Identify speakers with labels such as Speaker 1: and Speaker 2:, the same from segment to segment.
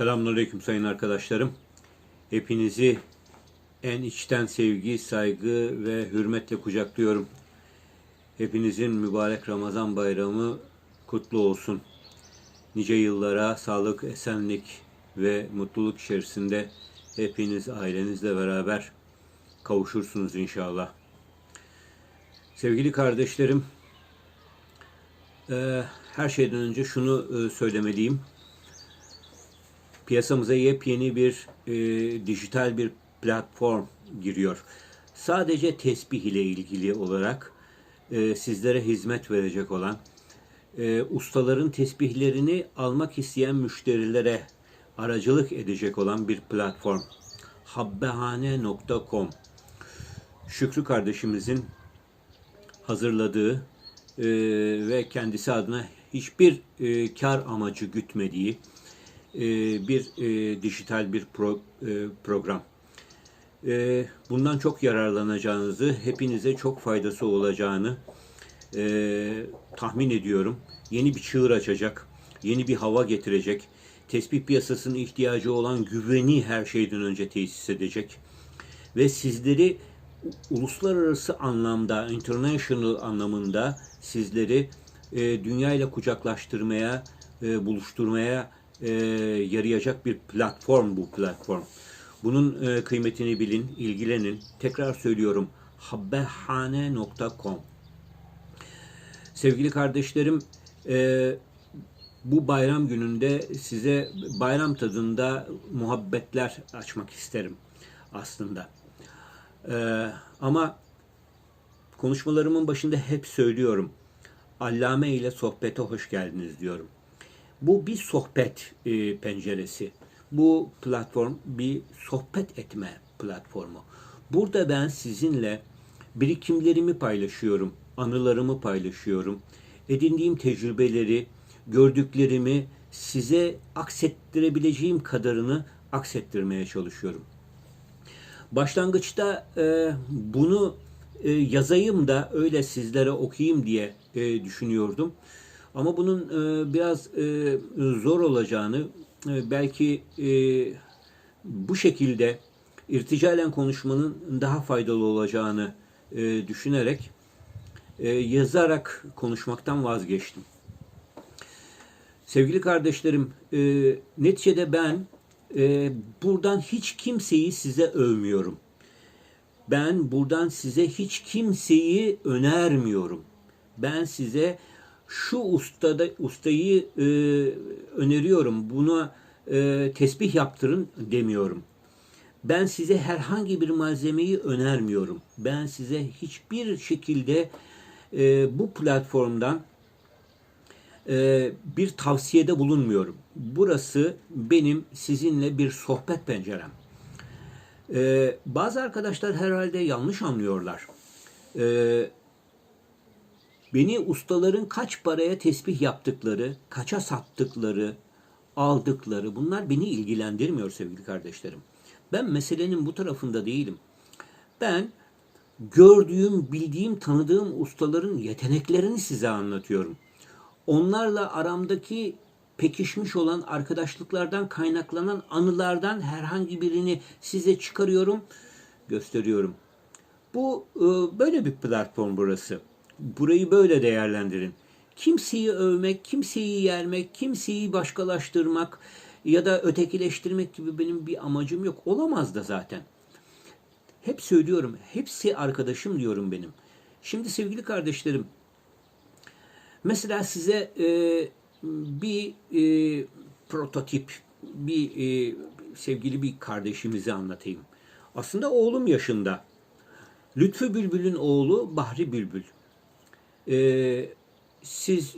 Speaker 1: Selamünaleyküm sayın arkadaşlarım. Hepinizi en içten sevgi, saygı ve hürmetle kucaklıyorum. Hepinizin mübarek Ramazan bayramı kutlu olsun. Nice yıllara sağlık, esenlik ve mutluluk içerisinde hepiniz ailenizle beraber kavuşursunuz inşallah. Sevgili kardeşlerim, her şeyden önce şunu söylemeliyim piyasamıza yepyeni bir e, dijital bir platform giriyor. Sadece tesbih ile ilgili olarak e, sizlere hizmet verecek olan e, ustaların tesbihlerini almak isteyen müşterilere aracılık edecek olan bir platform. Habbehane.com Şükrü kardeşimizin hazırladığı e, ve kendisi adına hiçbir e, kar amacı gütmediği e, bir e, dijital bir e, program. Bundan çok yararlanacağınızı, hepinize çok faydası olacağını tahmin ediyorum. Yeni bir çığır açacak, yeni bir hava getirecek. Tespih piyasasının ihtiyacı olan güveni her şeyden önce tesis edecek. Ve sizleri uluslararası anlamda, international anlamında sizleri dünya ile kucaklaştırmaya, e, buluşturmaya e, yarayacak bir platform bu platform. Bunun e, kıymetini bilin, ilgilenin. Tekrar söylüyorum. habbehane.com Sevgili kardeşlerim, e, bu bayram gününde size bayram tadında muhabbetler açmak isterim aslında. E, ama konuşmalarımın başında hep söylüyorum. Allame ile sohbete hoş geldiniz diyorum. Bu bir sohbet e, penceresi. Bu platform bir sohbet etme platformu. Burada ben sizinle birikimlerimi paylaşıyorum, anılarımı paylaşıyorum. Edindiğim tecrübeleri, gördüklerimi size aksettirebileceğim kadarını aksettirmeye çalışıyorum. Başlangıçta e, bunu e, yazayım da öyle sizlere okuyayım diye e, düşünüyordum. Ama bunun e, biraz e, zor olacağını, e, belki e, bu şekilde irticalen konuşmanın daha faydalı olacağını e, düşünerek e, yazarak konuşmaktan vazgeçtim. Sevgili kardeşlerim, e, neticede ben e, buradan hiç kimseyi size övmüyorum. Ben buradan size hiç kimseyi önermiyorum. Ben size şu ustada ustayı e, öneriyorum. Buna e, tesbih yaptırın demiyorum. Ben size herhangi bir malzemeyi önermiyorum. Ben size hiçbir şekilde e, bu platformdan e, bir tavsiyede bulunmuyorum. Burası benim sizinle bir sohbet pencerem. E, bazı arkadaşlar herhalde yanlış anlıyorlar. E, beni ustaların kaç paraya tesbih yaptıkları, kaça sattıkları, aldıkları bunlar beni ilgilendirmiyor sevgili kardeşlerim. Ben meselenin bu tarafında değilim. Ben gördüğüm, bildiğim, tanıdığım ustaların yeteneklerini size anlatıyorum. Onlarla aramdaki pekişmiş olan arkadaşlıklardan kaynaklanan anılardan herhangi birini size çıkarıyorum, gösteriyorum. Bu e, böyle bir platform burası. Burayı böyle değerlendirin. Kimseyi övmek, kimseyi yermek, kimseyi başkalaştırmak ya da ötekileştirmek gibi benim bir amacım yok. Olamaz da zaten. Hep söylüyorum, hepsi arkadaşım diyorum benim. Şimdi sevgili kardeşlerim, mesela size e, bir e, prototip, bir e, sevgili bir kardeşimizi anlatayım. Aslında oğlum yaşında. Lütfü Bülbül'ün oğlu Bahri Bülbül. Ee, siz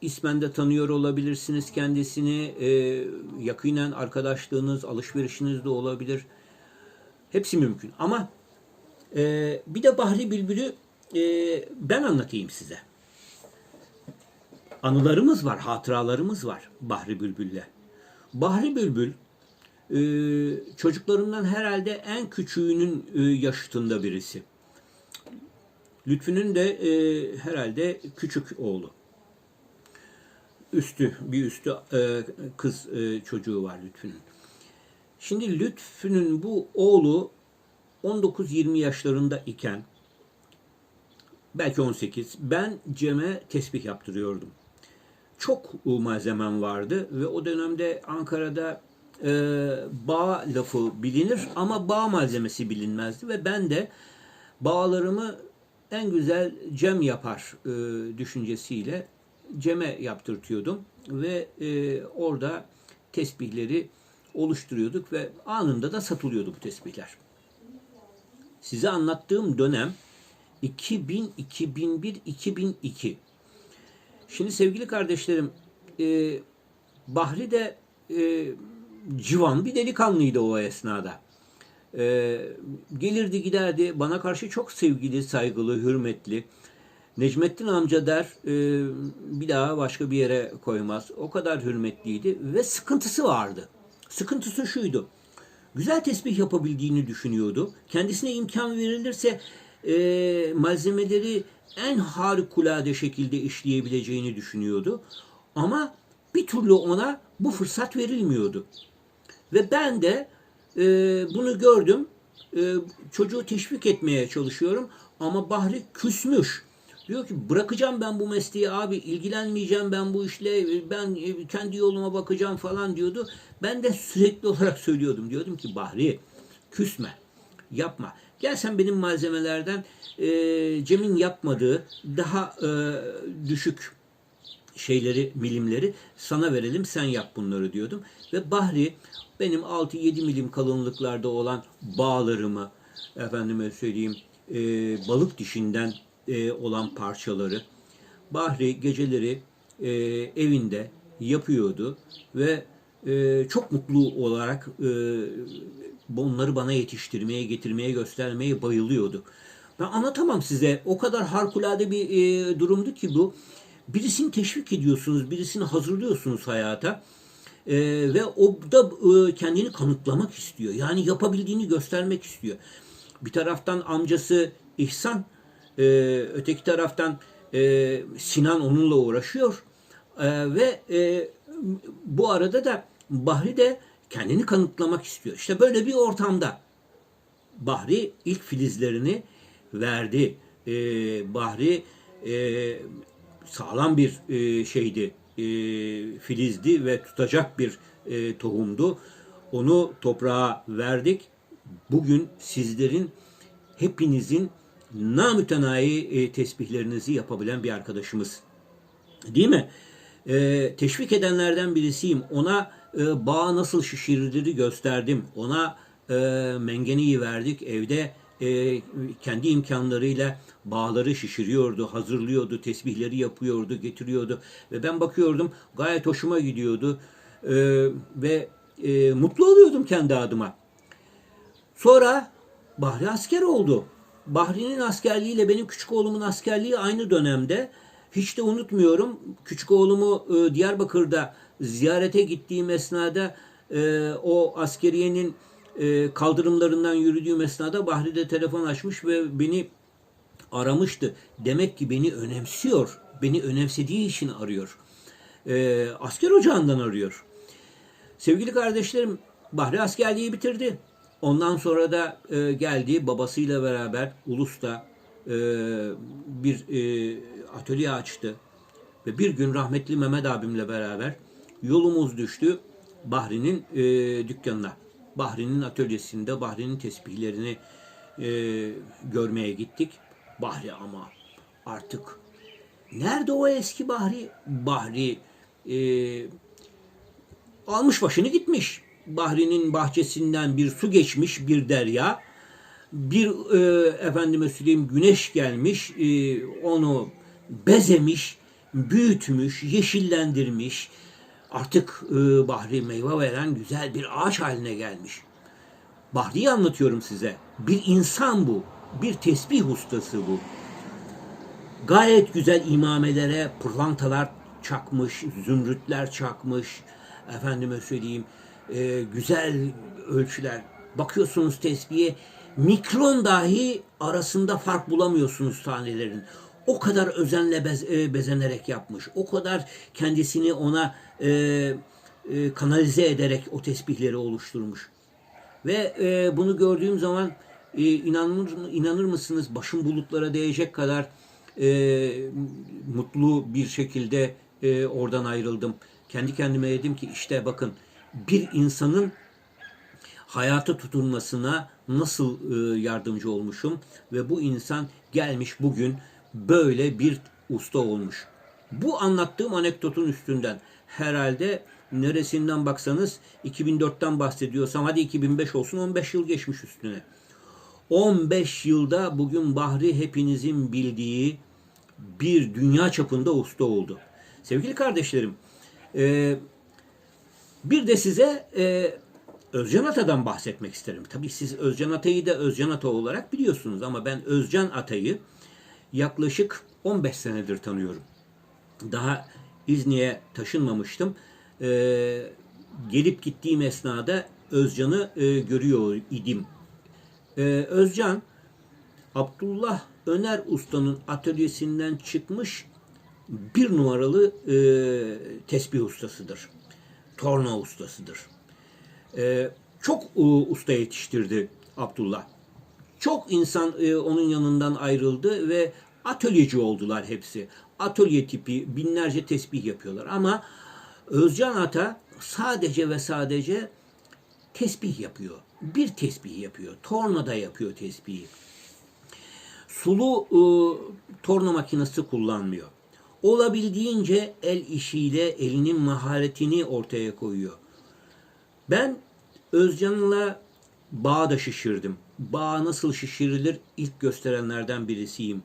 Speaker 1: ismen tanıyor olabilirsiniz kendisini. Ee, yakinen arkadaşlığınız, alışverişiniz de olabilir. Hepsi mümkün. Ama e, bir de Bahri Bülbül'ü e, ben anlatayım size. Anılarımız var, hatıralarımız var Bahri Bülbül'le. Bahri Bülbül e, çocuklarından herhalde en küçüğünün e, yaşıtında birisi. Lütfü'nün de e, herhalde küçük oğlu. üstü, bir üstü e, kız e, çocuğu var Lütfü'nün. Şimdi Lütfü'nün bu oğlu 19-20 yaşlarında iken belki 18 ben Cem'e tesbih yaptırıyordum. Çok malzemem vardı ve o dönemde Ankara'da e, bağ lafı bilinir ama bağ malzemesi bilinmezdi ve ben de bağlarımı en güzel Cem yapar e, düşüncesiyle Cem'e yaptırtıyordum ve e, orada tesbihleri oluşturuyorduk ve anında da satılıyordu bu tesbihler. Size anlattığım dönem 2000, 2001, 2002. Şimdi sevgili kardeşlerim, e, Bahri de e, civan bir delikanlıydı o esnada. E, gelirdi giderdi, bana karşı çok sevgili, saygılı, hürmetli. Necmettin amca der, e, bir daha başka bir yere koymaz. O kadar hürmetliydi ve sıkıntısı vardı. Sıkıntısı şuydu. Güzel tesbih yapabildiğini düşünüyordu. Kendisine imkan verilirse e, malzemeleri en harikulade şekilde işleyebileceğini düşünüyordu. Ama bir türlü ona bu fırsat verilmiyordu. Ve ben de e, bunu gördüm. E, çocuğu teşvik etmeye çalışıyorum. Ama Bahri küsmüş. Diyor ki bırakacağım ben bu mesleği abi ilgilenmeyeceğim ben bu işle ben e, kendi yoluma bakacağım falan diyordu. Ben de sürekli olarak söylüyordum. Diyordum ki Bahri küsme yapma. Gel sen benim malzemelerden e, Cem'in yapmadığı daha e, düşük şeyleri, milimleri sana verelim sen yap bunları diyordum. Ve Bahri benim 6-7 milim kalınlıklarda olan bağlarımı efendime söyleyeyim e, balık dişinden e, olan parçaları Bahri geceleri e, evinde yapıyordu ve e, çok mutlu olarak e, bunları bana yetiştirmeye, getirmeye, göstermeye bayılıyordu. Ben anlatamam size. O kadar harikulade bir e, durumdu ki bu. Birisini teşvik ediyorsunuz, birisini hazırlıyorsunuz hayata. E, ve o da e, kendini kanıtlamak istiyor. Yani yapabildiğini göstermek istiyor. Bir taraftan amcası İhsan, e, öteki taraftan e, Sinan onunla uğraşıyor. E, ve e, bu arada da Bahri de kendini kanıtlamak istiyor. İşte böyle bir ortamda Bahri ilk filizlerini verdi. E, Bahri e, sağlam bir e, şeydi, e, filizdi ve tutacak bir e, tohumdu. Onu toprağa verdik. Bugün sizlerin hepinizin namütenayi e, tesbihlerinizi yapabilen bir arkadaşımız. Değil mi? E, teşvik edenlerden birisiyim. Ona e, bağ nasıl şişirilir gösterdim. Ona e, mengeniyi verdik. Evde e, kendi imkanlarıyla bağları şişiriyordu, hazırlıyordu, tesbihleri yapıyordu, getiriyordu. Ve ben bakıyordum gayet hoşuma gidiyordu. E, ve e, mutlu oluyordum kendi adıma. Sonra Bahri asker oldu. Bahri'nin askerliğiyle benim küçük oğlumun askerliği aynı dönemde. Hiç de unutmuyorum. Küçük oğlumu e, Diyarbakır'da ziyarete gittiğim esnada e, o askeriyenin e, kaldırımlarından yürüdüğüm esnada Bahri de telefon açmış ve beni aramıştı. Demek ki beni önemsiyor. Beni önemsediği için arıyor. E, asker ocağından arıyor. Sevgili kardeşlerim Bahri askerliği bitirdi. Ondan sonra da e, geldi babasıyla beraber Ulus'ta e, bir e, atölye açtı. Ve bir gün rahmetli Mehmet abimle beraber yolumuz düştü Bahri'nin e, dükkanına. Bahri'nin atölyesinde Bahri'nin tesbihlerini e, görmeye gittik. Bahri ama artık nerede o eski Bahri? Bahri e, almış başını gitmiş. Bahri'nin bahçesinden bir su geçmiş bir derya. Bir e, efendime söyleyeyim güneş gelmiş, e, onu bezemiş, büyütmüş, yeşillendirmiş. Artık e, Bahri meyve veren güzel bir ağaç haline gelmiş. Bahri'yi anlatıyorum size. Bir insan bu. Bir tesbih ustası bu. Gayet güzel imamelere pırlantalar çakmış, zümrütler çakmış. Efendime söyleyeyim e, güzel ölçüler. Bakıyorsunuz tesbihe mikron dahi arasında fark bulamıyorsunuz tanelerin. O kadar özenle bez- e, bezenerek yapmış. O kadar kendisini ona e, e, kanalize ederek o tesbihleri oluşturmuş. Ve e, bunu gördüğüm zaman e, inanır, inanır mısınız başım bulutlara değecek kadar e, mutlu bir şekilde e, oradan ayrıldım. Kendi kendime dedim ki işte bakın bir insanın hayata tutunmasına nasıl e, yardımcı olmuşum ve bu insan gelmiş bugün böyle bir usta olmuş. Bu anlattığım anekdotun üstünden herhalde neresinden baksanız 2004'ten bahsediyorsam hadi 2005 olsun 15 yıl geçmiş üstüne. 15 yılda bugün Bahri hepinizin bildiği bir dünya çapında usta oldu. Sevgili kardeşlerim, e, bir de size e, Özcan Ata'dan bahsetmek isterim. Tabii siz Özcan Ata'yı da Özcan Ata olarak biliyorsunuz ama ben Özcan Ata'yı yaklaşık 15 senedir tanıyorum. Daha İzni'ye taşınmamıştım. Ee, gelip gittiğim esnada Özcan'ı e, görüyor idim. Ee, Özcan, Abdullah Öner Usta'nın atölyesinden çıkmış bir numaralı e, tesbih ustasıdır. Torna ustasıdır. Ee, çok e, usta yetiştirdi Abdullah. Çok insan e, onun yanından ayrıldı ve atölyeci oldular hepsi. Atölye tipi binlerce tesbih yapıyorlar ama Özcan Ata sadece ve sadece tesbih yapıyor. Bir tesbih yapıyor. Tornada yapıyor tesbihi. Sulu e, torna makinesi kullanmıyor. Olabildiğince el işiyle elinin maharetini ortaya koyuyor. Ben Özcan'la bağ da şişirdim. Bağ nasıl şişirilir ilk gösterenlerden birisiyim.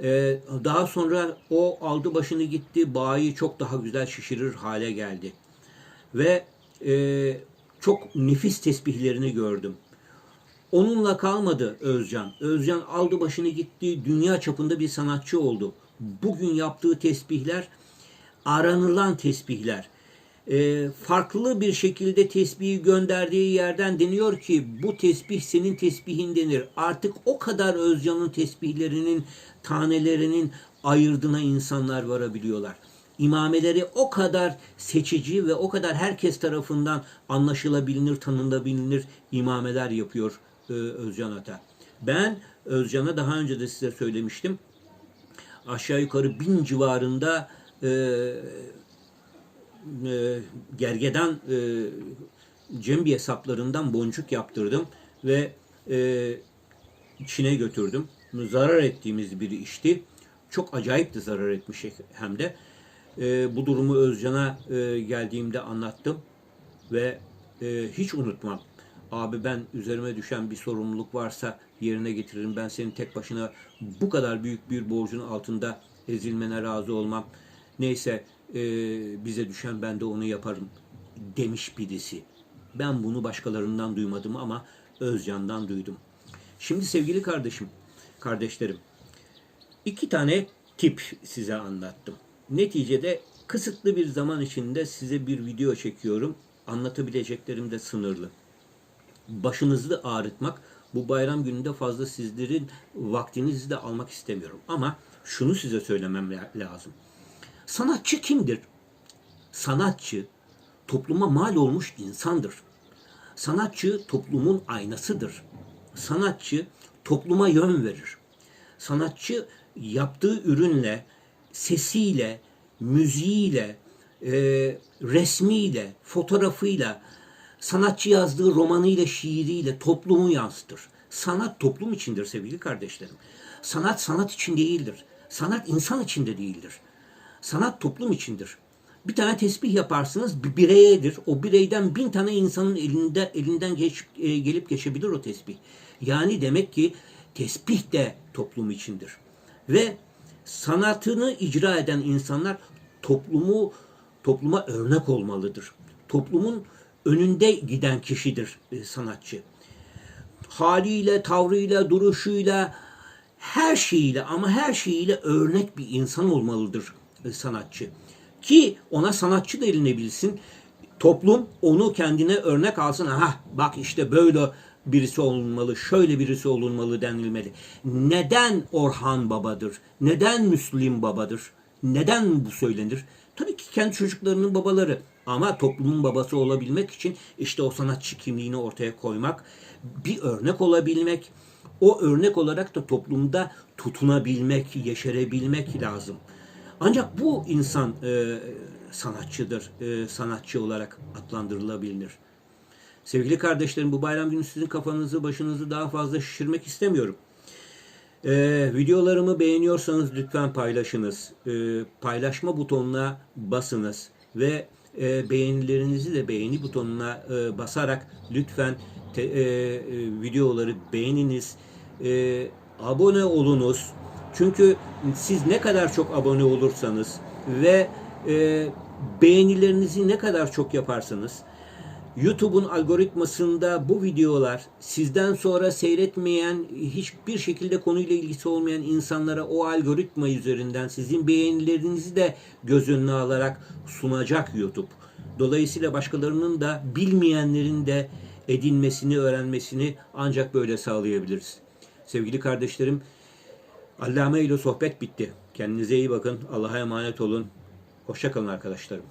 Speaker 1: Ee, daha sonra o aldı başını gitti. Bağı çok daha güzel şişirir hale geldi. Ve e, çok nefis tesbihlerini gördüm. Onunla kalmadı Özcan. Özcan aldı başını gitti. Dünya çapında bir sanatçı oldu. Bugün yaptığı tesbihler aranılan tesbihler. Ee, farklı bir şekilde tesbihi gönderdiği yerden deniyor ki bu tesbih senin tesbihin denir. Artık o kadar Özcan'ın tesbihlerinin tanelerinin ayırdığına insanlar varabiliyorlar. İmameleri o kadar seçici ve o kadar herkes tarafından anlaşılabilir, tanınabilir imameler yapıyor e, Özcan Ata. Ben Özcan'a daha önce de size söylemiştim. Aşağı yukarı bin civarında e, e, gergedan e, cembi hesaplarından boncuk yaptırdım ve e, Çin'e götürdüm. Zarar ettiğimiz bir işti. Çok acayip de zarar etmiş hem de. E, bu durumu Özcan'a e, geldiğimde anlattım ve e, hiç unutmam. Abi ben üzerime düşen bir sorumluluk varsa yerine getiririm. Ben senin tek başına bu kadar büyük bir borcun altında ezilmene razı olmam. Neyse e, bize düşen ben de onu yaparım demiş birisi. Ben bunu başkalarından duymadım ama Özcan'dan duydum. Şimdi sevgili kardeşim, kardeşlerim, iki tane tip size anlattım. Neticede kısıtlı bir zaman içinde size bir video çekiyorum. Anlatabileceklerim de sınırlı. Başınızı ağrıtmak, bu bayram gününde fazla sizlerin vaktinizi de almak istemiyorum. Ama şunu size söylemem lazım. Sanatçı kimdir? Sanatçı topluma mal olmuş insandır. Sanatçı toplumun aynasıdır. Sanatçı topluma yön verir. Sanatçı yaptığı ürünle, sesiyle, müziğiyle, e, resmiyle, fotoğrafıyla, sanatçı yazdığı romanıyla, şiiriyle toplumu yansıtır. Sanat toplum içindir sevgili kardeşlerim. Sanat sanat için değildir. Sanat insan içinde değildir. Sanat toplum içindir. Bir tane tesbih yaparsınız bir bireyedir. O bireyden bin tane insanın elinde elinden geç, e, gelip geçebilir o tesbih. Yani demek ki tesbih de toplum içindir. Ve sanatını icra eden insanlar toplumu topluma örnek olmalıdır. Toplumun önünde giden kişidir e, sanatçı. Haliyle, tavrıyla, duruşuyla, her şeyiyle ama her şeyiyle örnek bir insan olmalıdır sanatçı. Ki ona sanatçı denilebilsin. Toplum onu kendine örnek alsın. Aha bak işte böyle birisi olunmalı, şöyle birisi olunmalı denilmeli. Neden Orhan babadır? Neden Müslim babadır? Neden bu söylenir? Tabii ki kendi çocuklarının babaları. Ama toplumun babası olabilmek için işte o sanatçı kimliğini ortaya koymak, bir örnek olabilmek, o örnek olarak da toplumda tutunabilmek, yeşerebilmek lazım. Ancak bu insan e, sanatçıdır, e, sanatçı olarak adlandırılabilir. Sevgili kardeşlerim bu bayram günü sizin kafanızı, başınızı daha fazla şişirmek istemiyorum. Ee, videolarımı beğeniyorsanız lütfen paylaşınız. Ee, paylaşma butonuna basınız ve e, beğenilerinizi de beğeni butonuna e, basarak lütfen te- e, e, videoları beğeniniz. E, abone olunuz. Çünkü siz ne kadar çok abone olursanız ve e, beğenilerinizi ne kadar çok yaparsanız YouTube'un algoritmasında bu videolar sizden sonra seyretmeyen, hiçbir şekilde konuyla ilgisi olmayan insanlara o algoritma üzerinden sizin beğenilerinizi de göz önüne alarak sunacak YouTube. Dolayısıyla başkalarının da bilmeyenlerin de edinmesini, öğrenmesini ancak böyle sağlayabiliriz. Sevgili kardeşlerim, Allame ile sohbet bitti. Kendinize iyi bakın. Allah'a emanet olun. Hoşçakalın arkadaşlarım.